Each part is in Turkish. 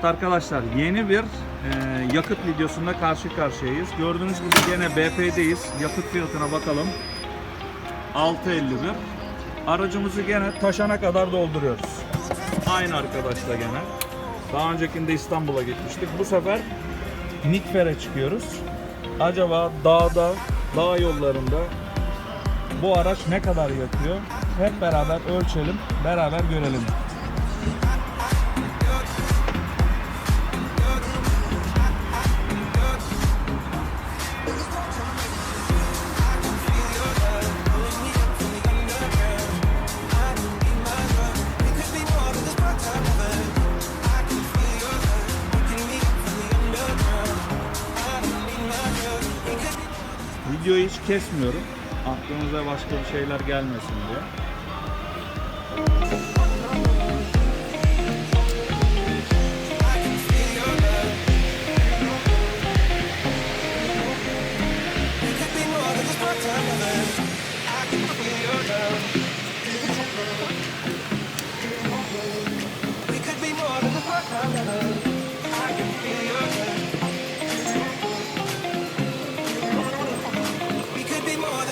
Evet arkadaşlar yeni bir e, yakıt videosunda karşı karşıyayız. Gördüğünüz gibi gene BP'deyiz. Yakıt fiyatına bakalım. 6.51. Aracımızı gene taşana kadar dolduruyoruz. Aynı arkadaşla gene. Daha öncekinde İstanbul'a gitmiştik. Bu sefer Nikfer'e çıkıyoruz. Acaba dağda, dağ yollarında bu araç ne kadar yakıyor? Hep beraber ölçelim, beraber görelim. Videoyu hiç kesmiyorum. Aklınıza başka bir şeyler gelmesin diye.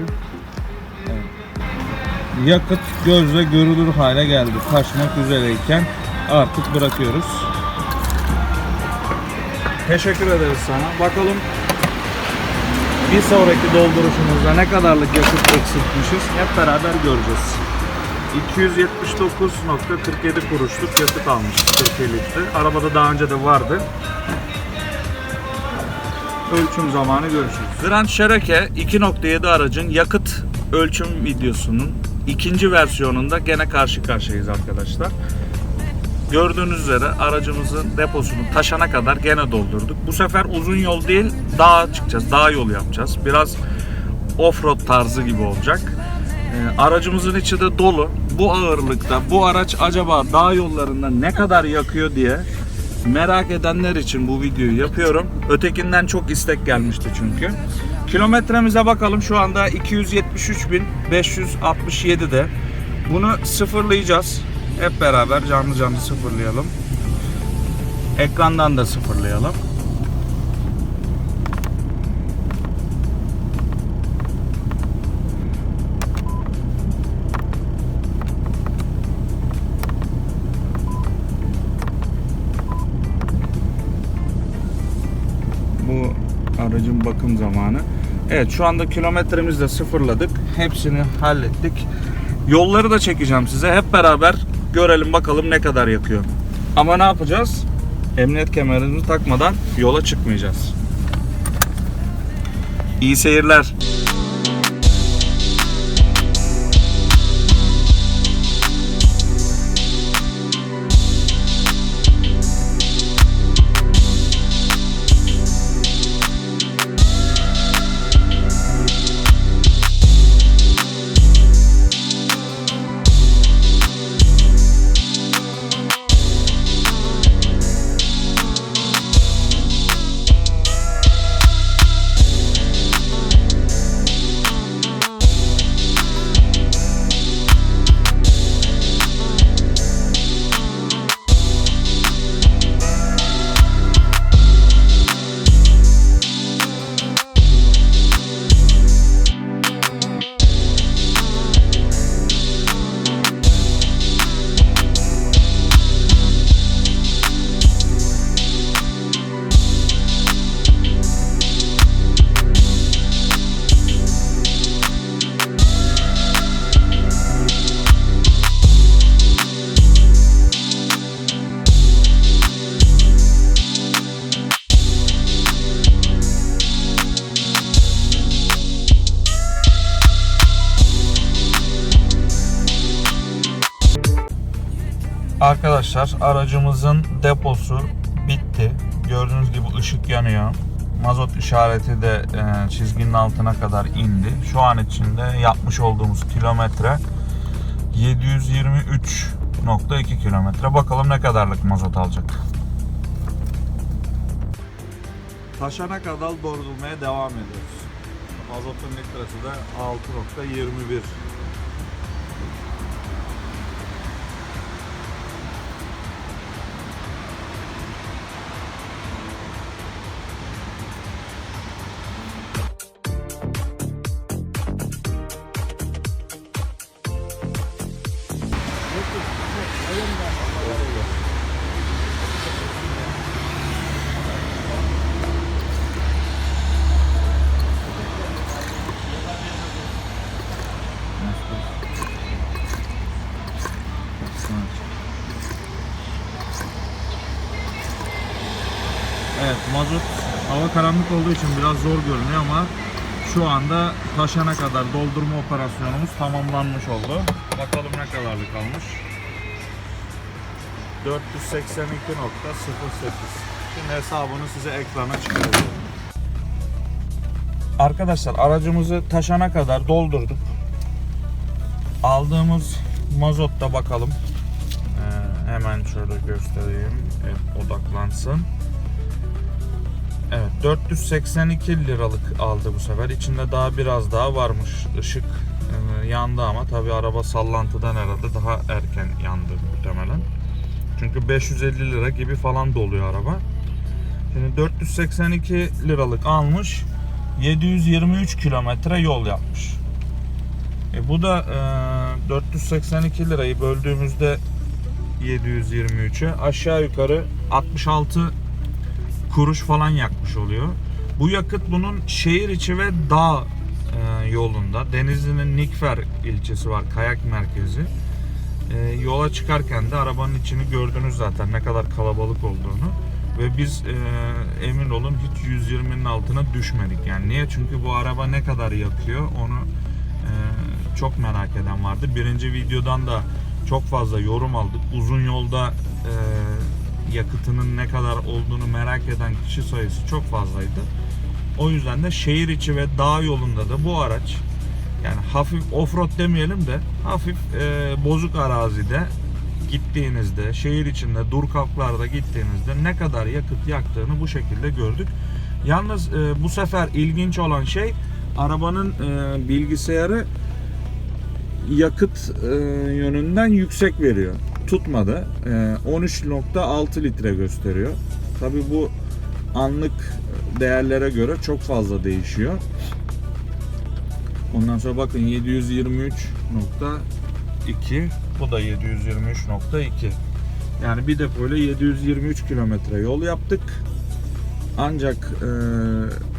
Evet. Yakıt gözle görülür hale geldi. Taşmak üzereyken artık bırakıyoruz. Teşekkür ederiz sana. Bakalım bir sonraki dolduruşumuzda ne kadarlık yakıt eksiltmişiz hep beraber göreceğiz. 279.47 kuruşluk yakıt almışız 40 litre. Arabada daha önce de vardı. Ölçüm zamanı görüşürüz. Grand Cherokee 2.7 aracın yakıt ölçüm videosunun ikinci versiyonunda gene karşı karşıyayız arkadaşlar. Gördüğünüz üzere aracımızın deposunu taşana kadar gene doldurduk. Bu sefer uzun yol değil, dağa çıkacağız, dağ yol yapacağız. Biraz offroad tarzı gibi olacak. Ee, aracımızın içi de dolu. Bu ağırlıkta bu araç acaba dağ yollarında ne kadar yakıyor diye merak edenler için bu videoyu yapıyorum. Ötekinden çok istek gelmişti çünkü. Kilometremize bakalım şu anda 273.567'de. Bunu sıfırlayacağız. Hep beraber canlı canlı sıfırlayalım. Ekrandan da sıfırlayalım. Bakım zamanı. Evet şu anda kilometremizi de sıfırladık. Hepsini hallettik. Yolları da çekeceğim size. Hep beraber görelim bakalım ne kadar yakıyor. Ama ne yapacağız? Emniyet kemerimizi takmadan yola çıkmayacağız. İyi seyirler. Arkadaşlar aracımızın deposu bitti. Gördüğünüz gibi ışık yanıyor. Mazot işareti de e, çizginin altına kadar indi. Şu an içinde yapmış olduğumuz kilometre 723.2 kilometre. Bakalım ne kadarlık mazot alacak. Taşana kadar doldurmaya devam ediyoruz. Mazotun litresi de 6.21. Evet mazot hava karanlık olduğu için biraz zor görünüyor ama şu anda taşana kadar doldurma operasyonumuz tamamlanmış oldu. Bakalım ne kadarlık kalmış. 482.08 Şimdi hesabını size ekrana çıkarıyorum. Arkadaşlar aracımızı taşana kadar doldurduk. Aldığımız mazotta bakalım. Hemen şöyle göstereyim. Evet, odaklansın. Evet 482 liralık aldı bu sefer. İçinde daha biraz daha varmış. Işık e, yandı ama tabi araba sallantıdan herhalde daha erken yandı muhtemelen. Çünkü 550 lira gibi falan doluyor araba. Şimdi 482 liralık almış. 723 kilometre yol yapmış. E bu da e, 482 lirayı böldüğümüzde 723'e aşağı yukarı 66 kuruş falan yakmış oluyor. Bu yakıt bunun şehir içi ve dağ e, yolunda. Denizli'nin Nikfer ilçesi var, kayak merkezi. E, yola çıkarken de arabanın içini gördünüz zaten ne kadar kalabalık olduğunu. Ve biz e, emin olun hiç 120'nin altına düşmedik. Yani niye? Çünkü bu araba ne kadar yakıyor onu e, çok merak eden vardı. Birinci videodan da çok fazla yorum aldık. Uzun yolda e, yakıtının ne kadar olduğunu merak eden kişi sayısı çok fazlaydı. O yüzden de şehir içi ve dağ yolunda da bu araç yani hafif offroad demeyelim de hafif e, bozuk arazide gittiğinizde şehir içinde dur kalklarda gittiğinizde ne kadar yakıt yaktığını bu şekilde gördük. Yalnız e, bu sefer ilginç olan şey arabanın e, bilgisayarı yakıt e, yönünden yüksek veriyor. Tutmadı. E, 13.6 litre gösteriyor. Tabi bu anlık değerlere göre çok fazla değişiyor. Ondan sonra bakın 723.2 bu da 723.2 yani bir depoyla 723 kilometre yol yaptık. Ancak e,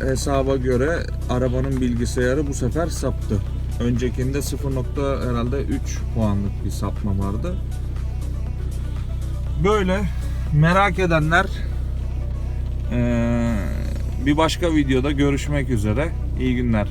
hesaba göre arabanın bilgisayarı bu sefer saptı. Öncekinde 0. nokta herhalde 3 puanlık bir sapma vardı. Böyle merak edenler bir başka videoda görüşmek üzere. İyi günler.